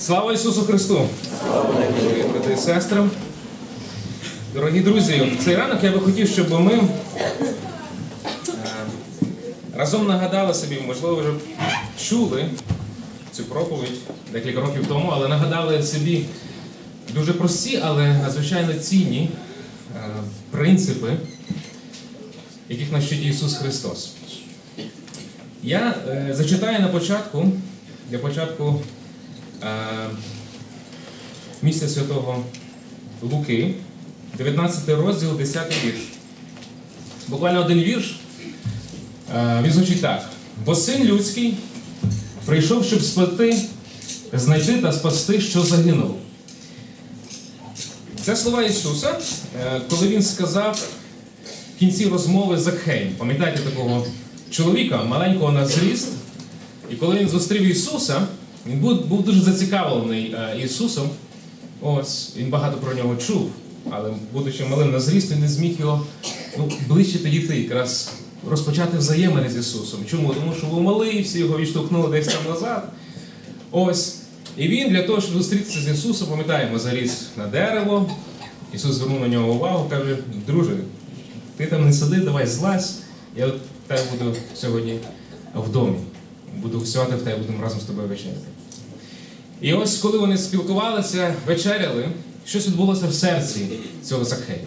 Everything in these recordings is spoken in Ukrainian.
Слава Ісусу Христу! Дорогі брати і сестри! Дорогі друзі, в цей ранок я би хотів, щоб ми е, разом нагадали собі, можливо, вже чули цю проповідь декілька років тому, але нагадали собі дуже прості, але надзвичайно цінні е, принципи, яких нас вчить Ісус Христос. Я е, зачитаю на початку, для початку місця святого Луки, 19 розділ, 10 вірш. Буквально один вірш. Е, він звучить так. Бо син людський прийшов, щоб спасти, знайти та спасти, що загинуло. Це слова Ісуса, е, коли Він сказав в кінці розмови з Закхеєм. Пам'ятаєте такого чоловіка, маленького на зріст. І коли він зустрів Ісуса, він був, був дуже зацікавлений е, Ісусом. Ось, він багато про нього чув, але, будучи малим на зріст, він не зміг його ну, ближче підійти, якраз розпочати взаємини з Ісусом. Чому? Тому що був малий, всі його відштовхнули десь там назад. Ось. І він для того, щоб зустрітися з Ісусом, пам'ятаємо, заліз на дерево. Ісус звернув на нього увагу, каже, друже, ти там не сиди, давай злазь. Я от тебе буду сьогодні в домі. Буду гостювати в тебе, будемо разом з тобою вечеряти. І ось коли вони спілкувалися, вечеряли, щось відбулося в серці цього Закхея.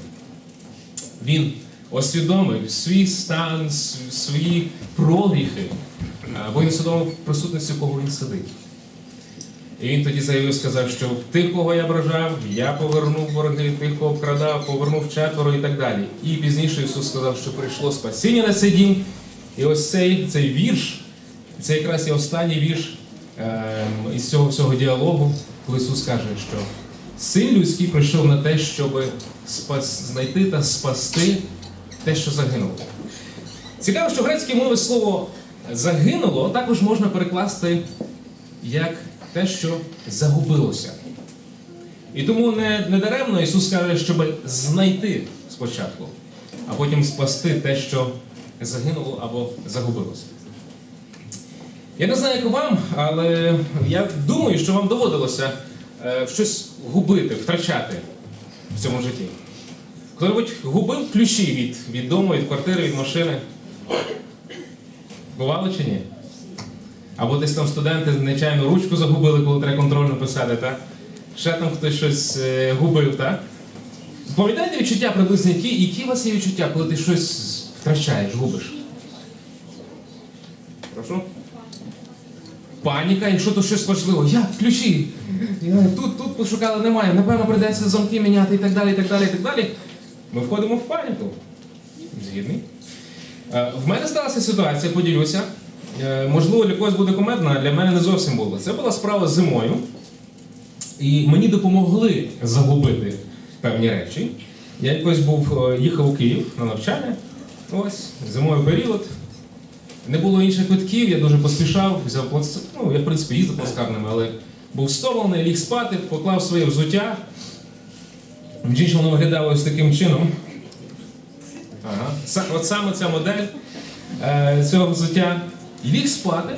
Він освідомив свій стан, свої прогріхи, бо він усвідомив присутності, кого він сидить. І він тоді заявив, сказав, що тих, кого я ображав, я повернув борги, тих, кого обкрадав, повернув четверо і так далі. І пізніше Ісус сказав, що прийшло спасіння на цей дім. І ось цей, цей вірш, це якраз і останній вірш із цього всього діалогу, Ісус каже, що син людський прийшов на те, щоб спас, знайти та спасти те, що загинуло. Цікаво, що в грецькій мові слово загинуло також можна перекласти як те, що загубилося. І тому не, не даремно Ісус каже, щоб знайти спочатку, а потім спасти те, що загинуло або загубилося. Я не знаю, як вам, але я думаю, що вам доводилося е, щось губити, втрачати в цьому житті. Хто-небудь губив ключі від, від дому, від квартири, від машини? Бувало чи ні? Або десь там студенти нечайно ручку загубили, коли треба контрольно писати, так? Ще там хтось щось е, губив, так? Пам'ятаєте відчуття приблизно які? Які у вас є відчуття, коли ти щось втрачаєш, губиш? Прошу? Паніка, якщо то щось важливо. Як? Ключі? Тут, тут пошукали, немає. Напевно, прийдеться замки міняти і так далі, і так далі, і так далі. Ми входимо в паніку. Згідний. Е, В мене сталася ситуація, поділюся. Е, Можливо, для когось буде комедна, а для мене не зовсім було. Це була справа зимою. І мені допомогли загубити певні речі. Я якось був, е, їхав у Київ на навчання. Ось, зимовий період. Не було інших квитків, я дуже поспішав, взяв плац... ну, я в принципі їздив плацкарними, але був стомлений, ліг спати, поклав своє взуття. Між воно виглядало ось таким чином. Ага. Са- От саме ця модель е, цього взуття. Ліг спати,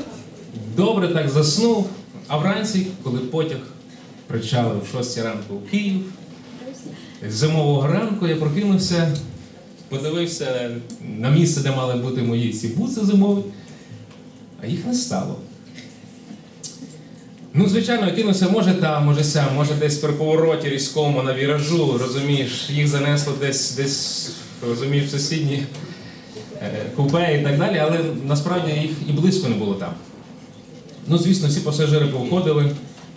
добре так заснув, а вранці, коли потяг причалив в 6 ранку у Київ, з зимового ранку я прокинувся, подивився на місце, де мали бути мої ці буци зимові, а їх не стало. Ну, звичайно, кинувся, може там, може сям, може десь при повороті різкому на віражу, розумієш, їх занесло десь, десь розумієш, в сусідні е, купе і так далі, але насправді їх і близько не було там. Ну, звісно, всі пасажири повходили,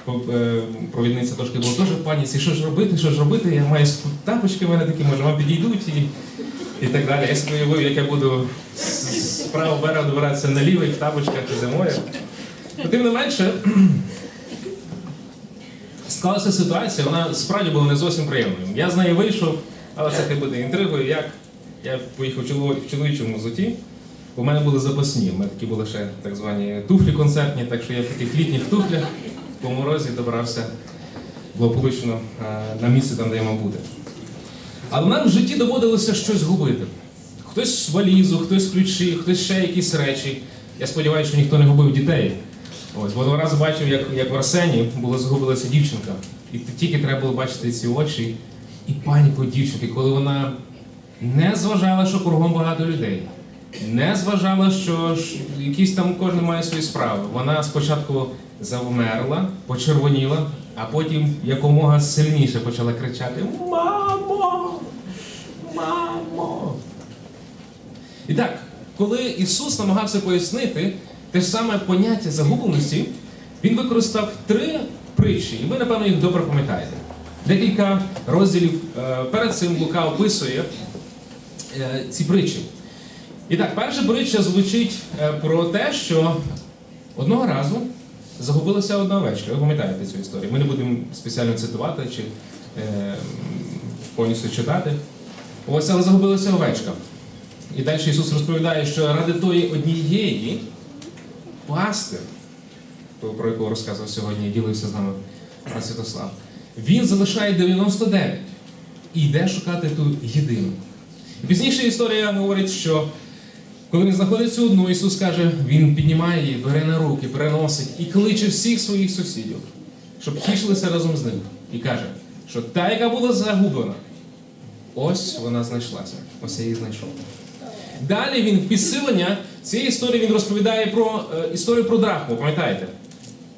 е, провідниця трошки була теж в паніці. Що ж робити, що ж робити? Я маю тапочки в мене такі, може, вам підійдуть і, і так далі. Я собі уявив, як я буду з правого берега добиратися на лівий в тапочках зимою. Ну, Тим не менше, склалася ситуація, вона справді була не зовсім приємною. Я з неї вийшов, але це хай буде інтригою. Як я поїхав в чоло- в чоловічому взуті. У мене були запасні, у мене такі були ще так звані туфлі концертні, так що я в таких літніх туфлях по морозі добрався благополучно е, на місце там, де я мав бути. Але нам в житті доводилося щось губити. Хтось валізу, хтось ключі, хтось ще якісь речі. Я сподіваюся, що ніхто не губив дітей. Ось, бо одного разу бачив, як, як в Арсені була загубилася дівчинка. І тільки треба було бачити ці очі і паніку дівчинки, коли вона не зважала, що кругом багато людей. Не зважала, що якісь там кожен має свої справи. Вона спочатку завмерла, почервоніла, а потім якомога сильніше почала кричати: Мамо! Мамо! І так, коли Ісус намагався пояснити те ж саме поняття загубленості, Він використав три притчі, і ви, напевно, їх добре пам'ятаєте. Декілька розділів е, перед цим Лука описує е, ці притчі. І так, перша притча звучить е, про те, що одного разу загубилася одна овечка. Ви пам'ятаєте цю історію. Ми не будемо спеціально цитувати чи повністю читати. Ось, але загубилася овечка. І далі Ісус розповідає, що ради тої однієї пастир, про якого розказував сьогодні ділився з нами пан Святослав, він залишає 99 і йде шукати ту єдину. Пізніше історія говорить, що коли він знаходить цю одну, Ісус каже, Він піднімає її, бере на руки, переносить і кличе всіх своїх сусідів, щоб тішилися разом з ним. І каже, що та, яка була загублена, ось вона знайшлася. Ось я її знайшов. Далі він в підсилення цієї історії він розповідає про е, історію про драхму, пам'ятаєте?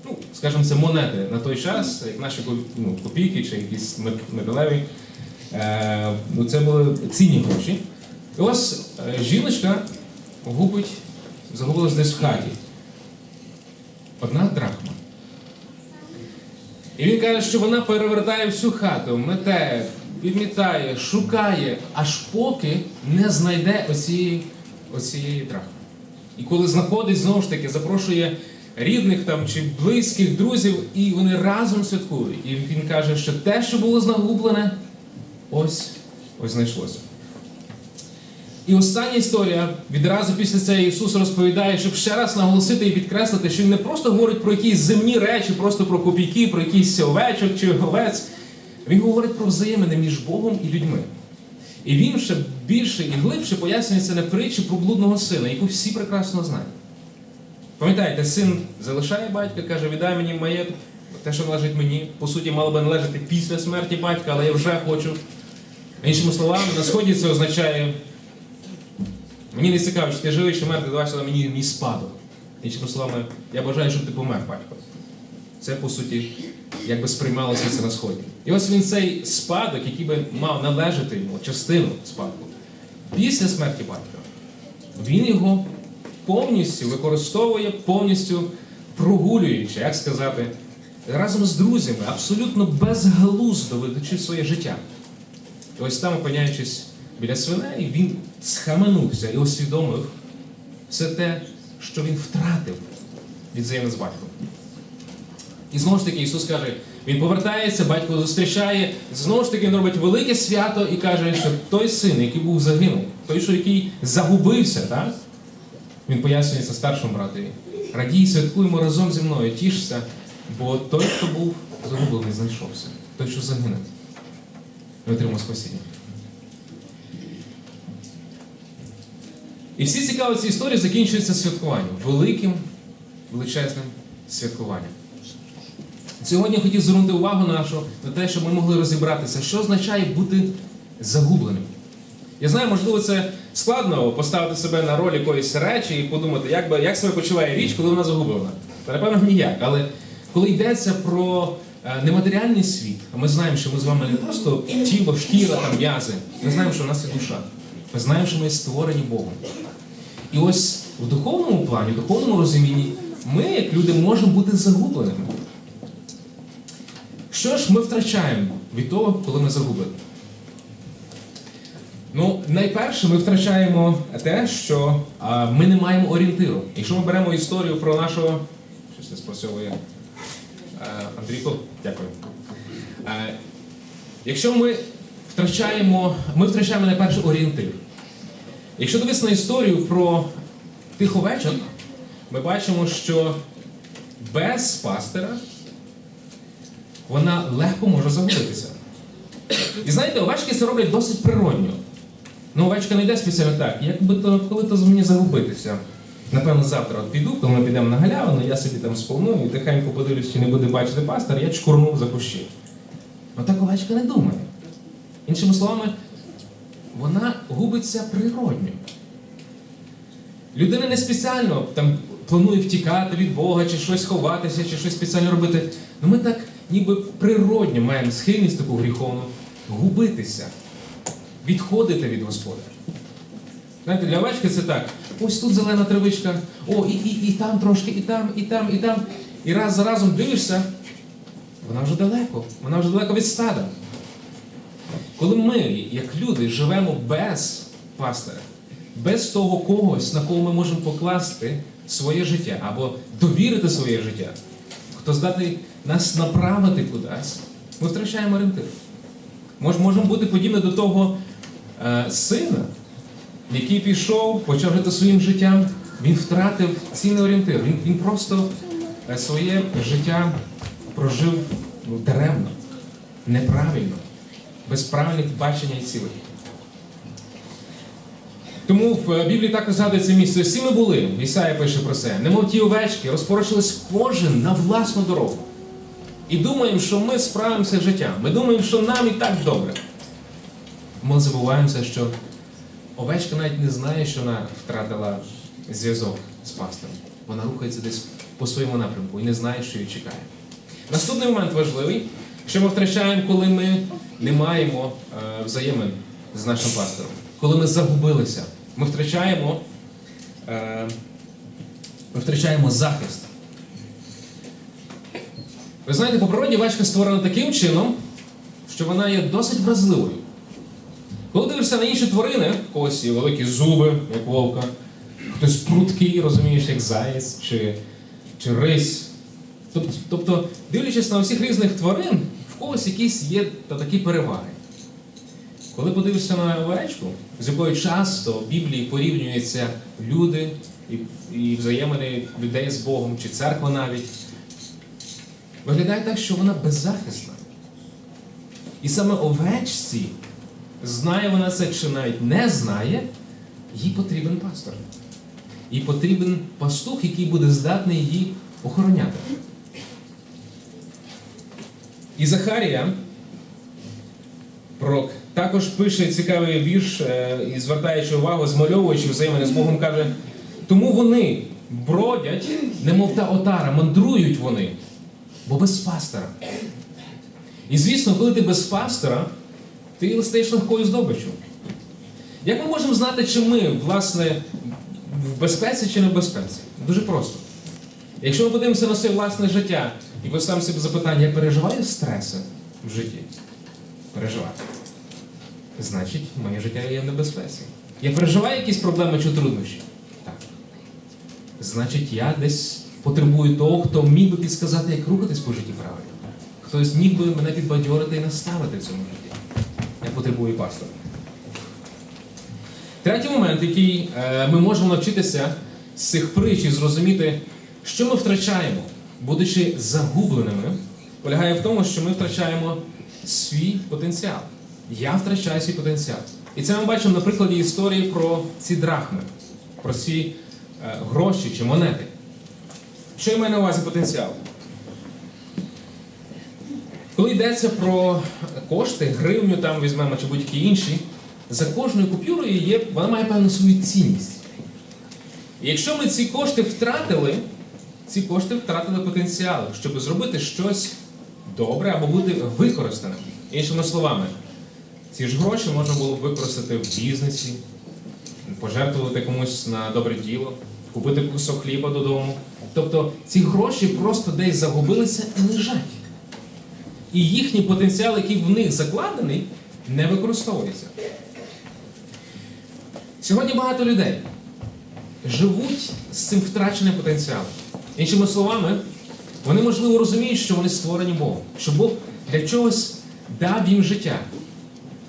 Ну, скажімо, це монети на той час, як наші ну, копійки чи якісь мет- металеві. Е, ну, це були цінні гроші. І ось е, жіночка губить, загубилась десь в хаті. Одна драхма. І він каже, що вона перевертає всю хату, мете, підмітає, шукає, аж поки не знайде оцієї, оцієї драхми. І коли знаходить, знову ж таки, запрошує рідних там чи близьких друзів, і вони разом святкують. І він каже, що те, що було загублене, ось ось знайшлося. І остання історія відразу після цієї Ісус розповідає, щоб ще раз наголосити і підкреслити, що він не просто говорить про якісь земні речі, просто про копійки, про якийсь овечок чи овець. Він говорить про взаємини між Богом і людьми. І він ще більше і глибше пояснює це на притчі про блудного сина, яку всі прекрасно знають. Пам'ятаєте, син залишає батька, каже, віддай мені маєток, те, що належить мені, по суті, мало би належати після смерті батька, але я вже хочу. Іншими словами, на сході це означає. Мені не цікаво, чи ти живий, чи мертвий, давай сюди мені мій спадок. Іншими словами, я бажаю, щоб ти помер, батько. Це, по суті, якби сприймалося це на сході. І ось він цей спадок, який би мав належати йому, частину спадку, після смерті батька, він його повністю використовує, повністю прогулюючи, як сказати, разом з друзями, абсолютно безглуздо ведучи своє життя. І ось там, опиняючись біля свиней, він схаменувся і усвідомив все те, що він втратив від взаємин з батьком. І знову ж таки Ісус каже, він повертається, батько зустрічає, знову ж таки він робить велике свято і каже, що той син, який був загинув, той, що який загубився, так? він пояснює це старшому братові. Радій, святкуємо разом зі мною, тішся, бо той, хто був загублений, знайшовся. Той, що загинув, і отримав спасіння. І всі цікаві ці історії закінчуються святкуванням, великим, величезним святкуванням. Сьогодні я хотів звернути увагу нашу на те, щоб ми могли розібратися, що означає бути загубленим. Я знаю, можливо, це складно поставити себе на роль якоїсь речі і подумати, як, би, як себе почуває річ, коли вона загублена. Та напевно ніяк. Але коли йдеться про е, нематеріальний світ, а ми знаємо, що ми з вами не просто тіло, шкіра та м'язи, ми знаємо, що в нас є душа. Ми знаємо, що ми створені Богом. І ось в духовному плані, в духовному розумінні, ми, як люди, можемо бути загубленими. Що ж ми втрачаємо від того, коли ми загублені? Ну, найперше, ми втрачаємо те, що а, ми не маємо орієнтиру. Якщо ми беремо історію про нашого. Щось не спрацьовує. Андрійко, дякую. Е, якщо ми втрачаємо, ми втрачаємо найперше орієнтир. Якщо дивитися на історію про тих овечок, ми бачимо, що без пастира вона легко може загубитися. І знаєте, овечки це роблять досить природньо. Ну, овечка не йде спеціально так, як би то, коли то мені загубитися. Напевно, завтра от піду, коли ми підемо на галявину, я собі там сповную і тихенько подивлюсь, чи не буде бачити пастор, я чкурну за кущі. Отак овечка не думає. Іншими словами, вона губиться природньо. Людина не спеціально там планує втікати від Бога, чи щось ховатися, чи щось спеціально робити. Ну ми так ніби природньо маємо схильність таку гріховну губитися, відходити від Господа. Знаєте, для овечки це так. Ось тут зелена травичка, о, і, і, і там трошки, і там, і там, і там. І раз за разом дивишся, вона вже далеко, вона вже далеко від стада. Коли ми, як люди, живемо без пастиря, без того когось, на кого ми можемо покласти своє життя або довірити своє життя, хто здатний нас направити кудись, ми втрачаємо орієнтир. Мож, можемо бути подібні до того е, сина, який пішов, почав жити своїм життям, він втратив цінний орієнтир. Він, він просто е, своє життя прожив ну, даремно, неправильно, без правильних бачення і цілей. Тому в е, Біблії також згадується місце. Всі ми були, Ісая пише про це, немов ті овечки, розпорочились кожен на власну дорогу. І думаємо, що ми справимося з життям. Ми думаємо, що нам і так добре. Ми забуваємося, що овечка навіть не знає, що вона втратила зв'язок з пастором. Вона рухається десь по своєму напрямку і не знає, що її чекає. Наступний момент важливий, що ми втрачаємо, коли ми не маємо е, взаємин з нашим пастором. Коли ми загубилися, ми втрачаємо, е, ми втрачаємо захист. Ви знаєте, по природі овечка створена таким чином, що вона є досить вразливою. Коли дивишся на інші тварини, в когось є великі зуби, як вовка, хтось пруткий, розумієш, як заєць чи, чи рись. Тобто, тобто, дивлячись на всіх різних тварин, в когось якісь є та такі переваги. Коли подивишся на овечку, з якою часто в Біблії порівнюються люди і, і взаємини людей з Богом, чи церква навіть, виглядає так, що вона беззахисна. І саме овечці, знає вона це чи навіть не знає, їй потрібен пастор. Їй потрібен пастух, який буде здатний її охороняти. І Захарія, пророк, також пише цікавий вірш е, і звертаючи увагу, змальовуючи взаємини з Богом, каже, тому вони бродять, немов та отара, мандрують вони, бо без пастора. І звісно, коли ти без пастора, ти стаєш легкою здобиччю. Як ми можемо знати, чи ми, власне, в безпеці чи не в безпеці? Дуже просто. Якщо ми подивимося на своє власне життя і поставимо собі запитання, я переживаю стреси в житті? Переживаю. Значить, моє життя є в небезпеці. Я переживаю якісь проблеми чи труднощі? Так. Значить, я десь потребую того, хто міг би підсказати, як рухатись по житті правильно. Хтось міг би мене підбадьорити і наставити в цьому житті. Я потребую пастора. Третій момент, який е, ми можемо навчитися з цих притч і зрозуміти, що ми втрачаємо, будучи загубленими, полягає в тому, що ми втрачаємо свій потенціал. Я втрачаю свій потенціал. І це ми бачимо на прикладі історії про ці драхми, про ці е, гроші чи монети. Що я маю на увазі потенціал? Коли йдеться про кошти, гривню там візьмемо чи будь-які інші, за кожною купюрою є, вона має певну свою цінність. І якщо ми ці кошти втратили, ці кошти втратили потенціал, щоб зробити щось добре або бути використаним. Іншими словами, ці ж гроші можна було б використати в бізнесі, пожертвувати комусь на добре діло, купити кусок хліба додому. Тобто ці гроші просто десь загубилися і лежать. І їхній потенціал, який в них закладений, не використовується. Сьогодні багато людей живуть з цим втраченим потенціалом. Іншими словами, вони, можливо, розуміють, що вони створені Богом, що Бог для чогось дав їм життя.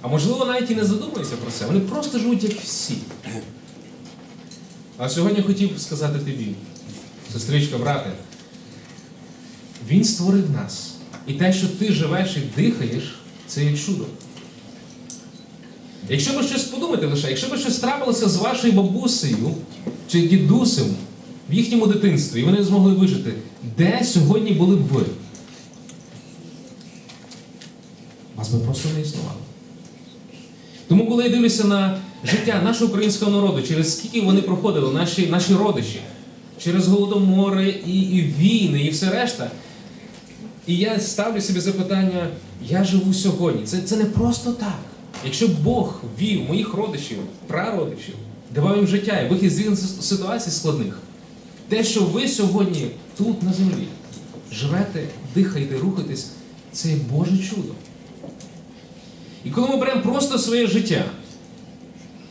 А можливо, навіть і не задумуються про це. Вони просто живуть як всі. А сьогодні хотів сказати тобі, сестричка, брате, Він створив нас. І те, що ти живеш і дихаєш, це є чудо. Якщо ви щось подумати лише, якщо би щось трапилося з вашою бабусею чи дідусем, в їхньому дитинстві, і вони не змогли вижити, де сьогодні були б ви? Вас би просто не існувало. Тому, коли я дивлюся на життя нашого українського народу, через скільки вони проходили, наші, наші родичі, через голодомори і, і війни, і все решта. І я ставлю собі запитання: я живу сьогодні. Це, це не просто так. Якщо Бог вів моїх родичів, прародичів, давав їм життя і вихід з ситуацій складних, те, що ви сьогодні тут на землі живете, дихаєте, рухаєтесь, це є Боже чудо. І коли ми беремо просто своє життя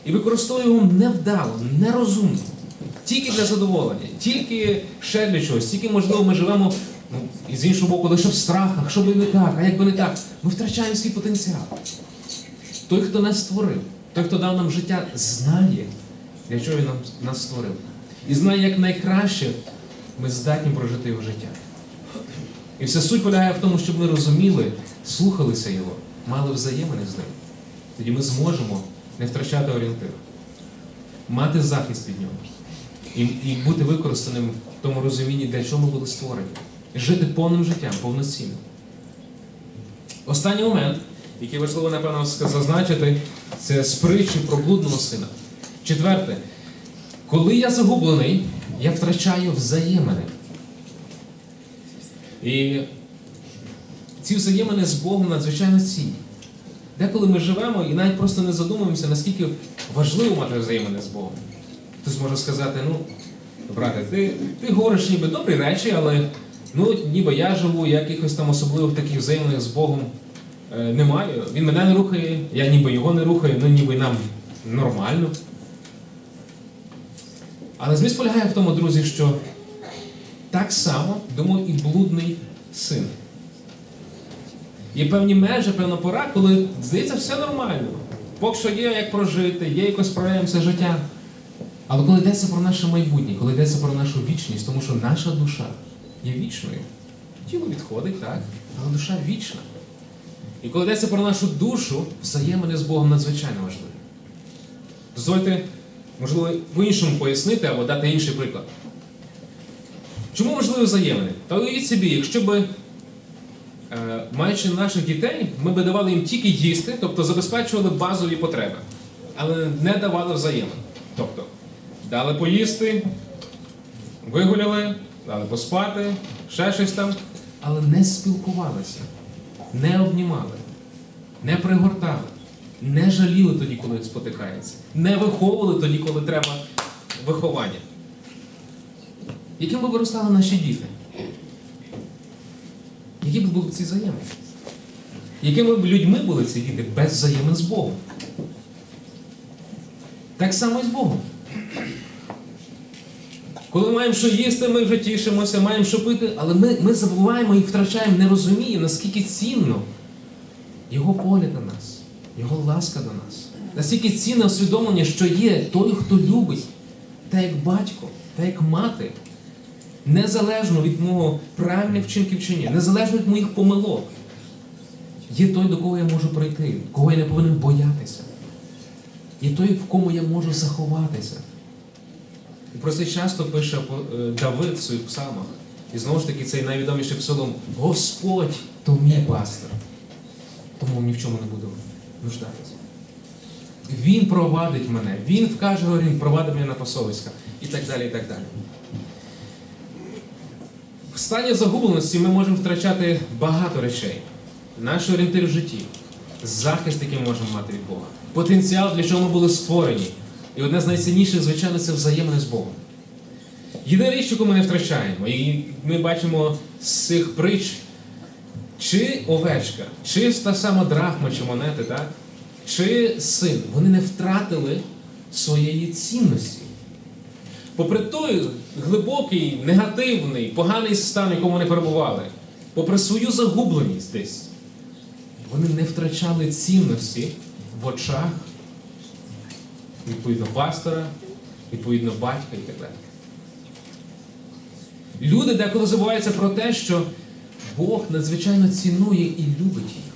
і використовуємо невдало, нерозумно, тільки для задоволення, тільки ще для чогось, тільки, можливо, ми живемо ну, і з іншого боку, лише в страхах, що би не так, а як би не так, ми втрачаємо свій потенціал. Той, хто нас створив, той, хто дав нам життя, знає, для чого він нам, нас створив. І знає, як найкраще ми здатні прожити його життя. І вся суть полягає в тому, щоб ми розуміли, слухалися його, мали взаємини з ним. Тоді ми зможемо не втрачати орієнтир, мати захист від нього і, і бути використаним в тому розумінні, для чого ми були створені. Жити повним життям, повноцінно. Останній момент, який важливо, напевно, зазначити, це з притчі про блудного сина. Четверте, коли я загублений, я втрачаю взаємини. І ці взаємини з Богом надзвичайно цінні. Деколи ми живемо і навіть просто не задумуємося, наскільки важливо мати взаємини з Богом. Хтось може сказати, ну, брате, ти, ти говориш ніби добрі речі, але ну, ніби я живу, якихось там особливих таких взаємин з Богом е, не маю. Він мене не рухає, я ніби його не рухаю, ну ніби нам нормально. Але зміст полягає в тому, друзі, що так само думав і блудний син. Є певні межі, певна пора, коли здається все нормально. Поки що є як прожити, є якось проявимося життя. Але коли йдеться про наше майбутнє, коли йдеться про нашу вічність, тому що наша душа є вічною. Тіло відходить, так, але душа вічна. І коли йдеться про нашу душу, взаємини з Богом надзвичайно важливі. Дозвольте, можливо, по-іншому пояснити або дати інший приклад. Чому важливі взаємини? Та уявіть собі, якщо би, е, маючи наших дітей, ми би давали їм тільки їсти, тобто забезпечували базові потреби, але не давали взаємин. Тобто, дали поїсти, вигуляли, дали поспати, ще щось там, але не спілкувалися, не обнімали, не пригортали, не жаліли тоді, коли спотикається, не виховували тоді, коли треба виховання. Яким би виростали наші діти? Які б були ці взаємини? Якими б людьми були ці діти без взаємин з Богом? Так само і з Богом. Коли маємо що їсти, ми вже тішимося, маємо що пити, але ми, ми забуваємо і втрачаємо, не розуміємо, наскільки цінно Його погляд на нас, Його ласка до нас. Наскільки цінне усвідомлення, що є той, хто любить, та як батько, та як мати, незалежно від мого правильних вчинків чи ні, незалежно від моїх помилок. Є той, до кого я можу прийти, кого я не повинен боятися. Є той, в кому я можу заховатися. І про часто пише е, Давид в своїх псалмах. І знову ж таки, цей найвідоміший псалом Господь то мій пастир. Тому ні в чому не буду нуждатися. Він провадить мене, він вкаже горін, провадить мене на пасовиська і так далі. і так далі. В стані загубленості ми можемо втрачати багато речей. Наш орієнтир в житті, захист, який ми можемо мати від Бога, потенціал, для чого ми були створені. І одне з найцінніших, звичайно, це взаємини з Богом. Єдина річ, яку ми не втрачаємо, і ми бачимо з цих притч, чи овечка, чи та сама драхма, чи монети, так? чи син, вони не втратили своєї цінності. Попри той глибокий, негативний, поганий стан, в якому вони перебували, попри свою загубленість десь, вони не втрачали цінності в очах, відповідно, пастора, відповідно, батька і так далі. Люди деколи забуваються про те, що Бог надзвичайно цінує і любить їх.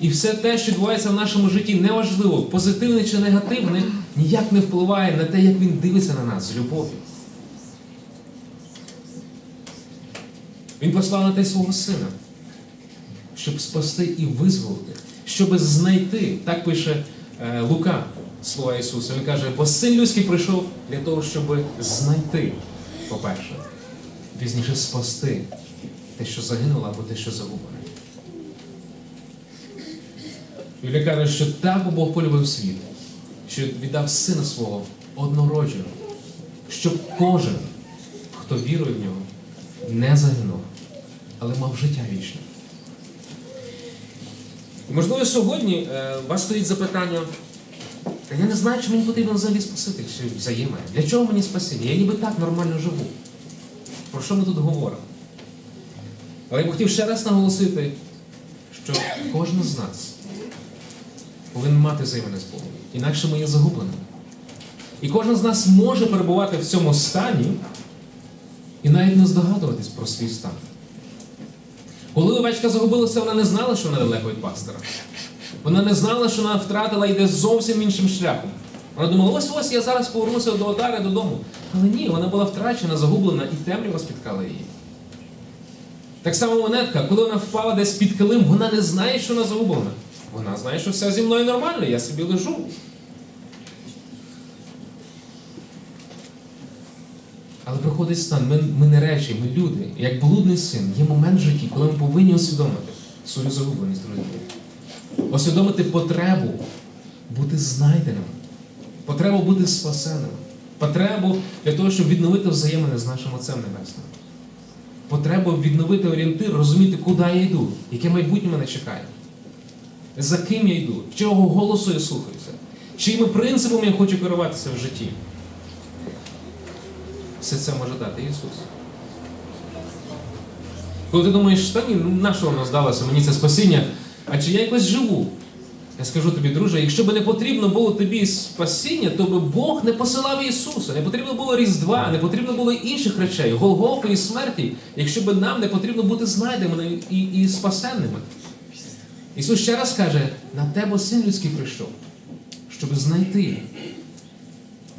І все те, що відбувається в нашому житті, неважливо, позитивне чи негативне, ніяк не впливає на те, як він дивиться на нас з любов'ю. Він послав на те свого сина щоб спасти і визволити, щоб знайти, так пише е, Лука, слова Ісуса. Він каже, бо син людський прийшов для того, щоб знайти, по-перше, пізніше спасти те, що загинуло, або те, що загублене. Біблія каже, що так Бог полюбив світ, що віддав сина свого однородженого, щоб кожен, хто вірує в нього, не загинув, але мав життя вічне. Можливо, сьогодні е, у вас стоїть запитання, та я не знаю, чи мені потрібно взагалі спасити, чи взаємне. Для чого мені спасіння? Я ніби так нормально живу. Про що ми тут говоримо? Але я б хотів ще раз наголосити, що кожен з нас повинен мати взаємини з Богом. Інакше ми є загубленими. І кожен з нас може перебувати в цьому стані і навіть не здогадуватись про свій стан. Коли овечка загубилася, вона не знала, що вона далеко від пастора. Вона не знала, що вона втратила йде зовсім іншим шляхом. Вона думала, ось ось я зараз повернуся до отари додому. Але ні, вона була втрачена, загублена, і темрява спіткала її. Так само монетка, коли вона впала десь під килим, вона не знає, що вона загублена. Вона знає, що все зі мною нормально, я собі лежу. Але приходить стан, ми, ми не речі, ми люди. Як блудний син, є момент в житті, коли ми повинні усвідомити свою загубленість, друзі. Усвідомити потребу бути знайденим, потребу бути спасеним, потребу для того, щоб відновити взаємини з нашим Отцем Небесним. Потребу відновити орієнтир, розуміти, куди я йду, яке майбутнє мене чекає. За ким я йду, чого голосу я слухаюся, чиїми принципами я хочу керуватися в житті. Все це може дати Ісус. Коли ти думаєш, та ні, ну, на що воно здалося, мені це спасіння, а чи я якось живу? Я скажу тобі, друже, якщо б не потрібно було тобі спасіння, то би Бог не посилав Ісуса, не потрібно було Різдва, не потрібно було інших речей, Голгофи і смерті, якщо б нам не потрібно бути знайденими і, і спасенними. Ісус ще раз каже, на тебе син людський прийшов, щоб знайти.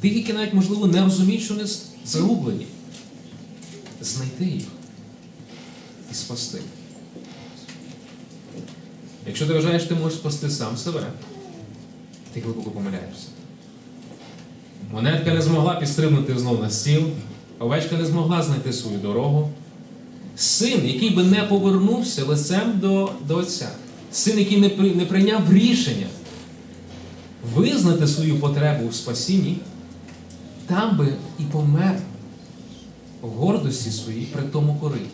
Тих, які навіть, можливо, не розуміють, що вони загублені. Знайти їх і спасти. Якщо ти вважаєш, ти можеш спасти сам себе, ти глибоко помиляєшся. Монетка не змогла підстрибнути знову на стіл, овечка не змогла знайти свою дорогу. Син, який би не повернувся лицем до, до Отця, син, який не, при, не прийняв рішення визнати свою потребу в спасінні, там би і помер в гордості своїй при тому кориті.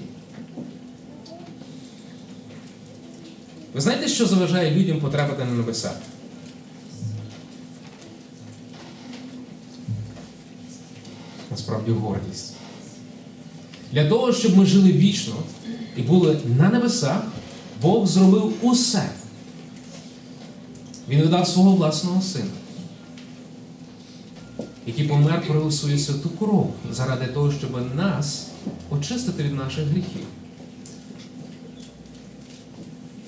Ви знаєте, що заважає людям потрапити на небеса? Насправді гордість. Для того, щоб ми жили вічно і були на небесах, Бог зробив усе. Він видав свого власного сина, який помер пролив свою святу кров заради того, щоб нас очистити від наших гріхів.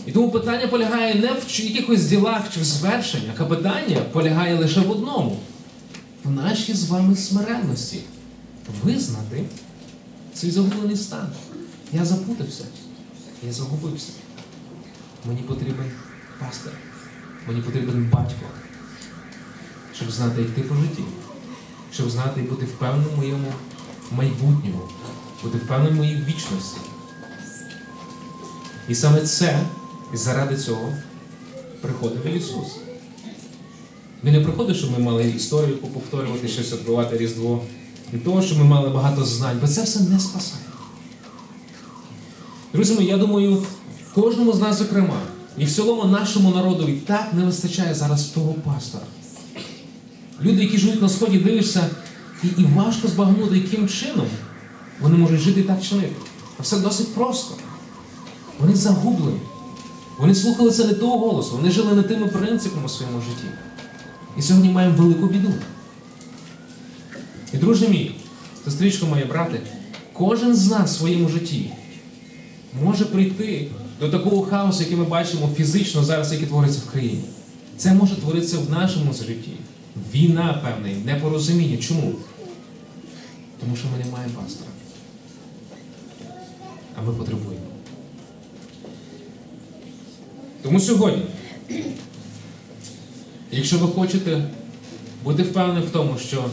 І тому питання полягає не в якихось ділах чи в звершеннях, а питання полягає лише в одному: в нашій з вами смиренності визнати свій загублений стан. Я запутався, я загубився. Мені потрібен пастир, мені потрібен батько, щоб знати, як йти по житті, щоб знати і бути впевненим в моєму майбутньому, бути впевненим в моїй вічності. І саме це, і заради цього приходив Ісус. Він не приходить, щоб ми мали історію повторювати, щось відбувати Різдво. Не того, щоб ми мали багато знань, бо це все не спасає. Друзі мої, я думаю, кожному з нас, зокрема, і в цілому нашому народу і так не вистачає зараз того пастора. Люди, які живуть на сході, дивишся, і, і важко збагнути, яким чином вони можуть жити так чинити. А все досить просто. Вони загублені. Вони слухалися не того голосу, вони жили не тими принципами у своєму житті. І сьогодні маємо велику біду. І, друже мій, сестричко моя брате, кожен з нас в своєму житті може прийти до такого хаосу, який ми бачимо фізично зараз, який твориться в країні. Це може творитися в нашому житті. Війна, певна, непорозуміння. Чому? Тому що ми не маємо пастора. а ми потребуємо. Тому сьогодні, якщо ви хочете бути впевнені в тому, що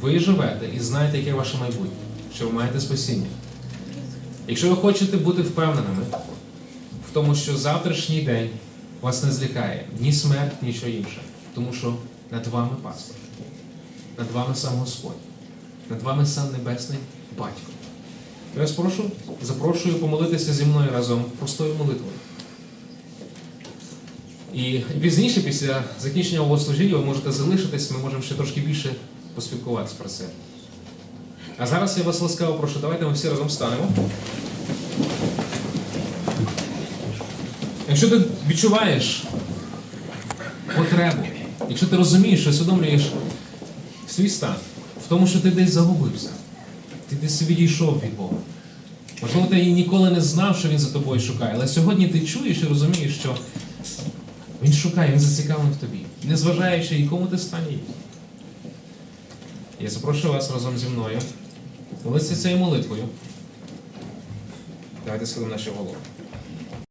ви живете і знаєте, яке ваше майбутнє, що ви маєте спасіння. Якщо ви хочете бути впевненими в тому, що завтрашній день вас не злякає ні смерть, ні що інше, тому що над вами пастор, над вами сам Господь, над вами сам Небесний Батько. Я вас прошу, запрошую помолитися зі мною разом простою молитвою. І пізніше, після закінчення богослужіння, ви можете залишитись, ми можемо ще трошки більше поспілкуватися про це. А зараз я вас ласкаво прошу, давайте ми всі разом станемо. Якщо ти відчуваєш потребу, якщо ти розумієш, що усвідомлюєш свій стан в тому, що ти десь загубився, ти десь відійшов від Бога. Можливо, ти ніколи не знав, що він за тобою шукає, але сьогодні ти чуєш і розумієш, що він шукає, він зацікавлений в тобі, незважаючи, якому ти стані. Я запрошую вас разом зі мною молитися цією молитвою. Давайте схилимо наші голови.